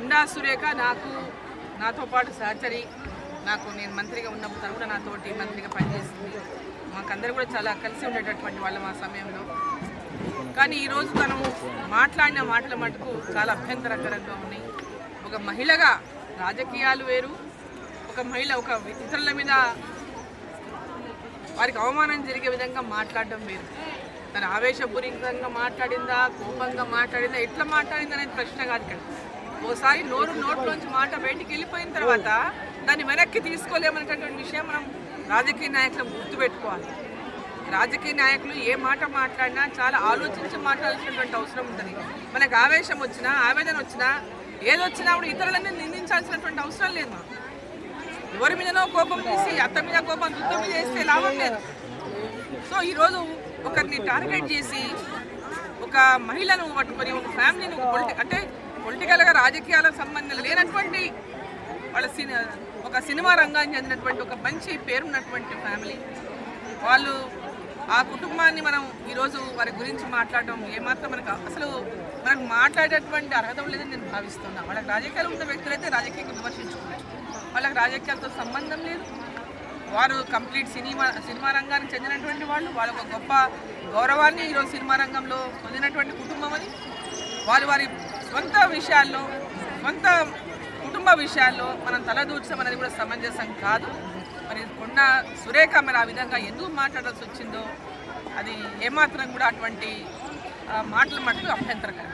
కొండా సురేఖ నాకు నాతో పాటు సహచరి నాకు నేను మంత్రిగా ఉన్నప్పుడు తను కూడా నాతోటి మంత్రిగా పనిచేసింది. మాకందరూ కూడా చాలా కలిసి ఉండేటటువంటి వాళ్ళం ఆ సమయంలో. కానీ ఈరోజు తను మాట్లాడిన మాటల మటుకు చాలా అభ్యంతరకరంగా ఉన్నాయి. ఒక మహిళగా రాజకీయాలు వేరు ఒక మహిళ ఒక ఇతరుల మీద వారికి అవమానం జరిగే విధంగా మాట్లాడడం వేరు. తను ఆవేశపూరితంగా మాట్లాడిందా కోపంగా మాట్లాడిందా ఎట్లా మాట్లాడిందా అనేది ప్రశ్న కాదు ఇక్కడ. ఓసారి నోరు నోట్లోంచి మాట బయటికి వెళ్ళిపోయిన తర్వాత దాన్ని వెనక్కి తీసుకోలేమనేటటువంటి విషయం మనం రాజకీయ నాయకులు గుర్తుపెట్టుకోవాలి. రాజకీయ నాయకులు ఏ మాట మాట్లాడినా చాలా ఆలోచించి మాట్లాడాల్సినటువంటి అవసరం ఉంటుంది. మనకు ఆవేశం వచ్చినా ఆవేదన వచ్చినా ఏదొచ్చినా కూడా ఇతరులని నిందించాల్సినటువంటి అవసరం లేదు ఎవరి మీదనో కోపం తీసి అత్త మీద కోపం దుత్త మీద వేస్తే లాభం లేదు. సో ఈరోజు ఒకరిని టార్గెట్ చేసి ఒక మహిళను పట్టుకొని ఒక ఫ్యామిలీని ఒక పొలిటి అంటే పొలిటికల్గా రాజకీయాలకు సంబంధం లేనటువంటి వాళ్ళ సిని ఒక సినిమా రంగానికి చెందినటువంటి ఒక మంచి పేరున్నటువంటి ఫ్యామిలీ. వాళ్ళు ఆ కుటుంబాన్ని మనం ఈరోజు వారి గురించి మాట్లాడటం ఏమాత్రం మనకు అసలు మనకు మాట్లాడేటువంటి అర్హత లేదని నేను భావిస్తున్నాను వాళ్ళకి రాజకీయాలు ఉన్న వ్యక్తులైతే రాజకీయంగా విమర్శించుకున్నారు వాళ్ళకి రాజకీయాలతో సంబంధం లేదు. వారు కంప్లీట్ సినిమా సినిమా రంగానికి చెందినటువంటి వాళ్ళు. వాళ్ళ ఒక గొప్ప గౌరవాన్ని ఈరోజు సినిమా రంగంలో పొందినటువంటి కుటుంబం అని వారి వారి సొంత విషయాల్లో సొంత కుటుంబ విషయాల్లో మనం తలదూర్చడం అనేది కూడా సమంజసం కాదు. మరి కొన్న సురేఖ మరి ఆ విధంగా ఎందుకు మాట్లాడాల్సి వచ్చిందో అది ఏమాత్రం కూడా అటువంటి మాటలు మాటలు మటుకు అభ్యంతరకరం.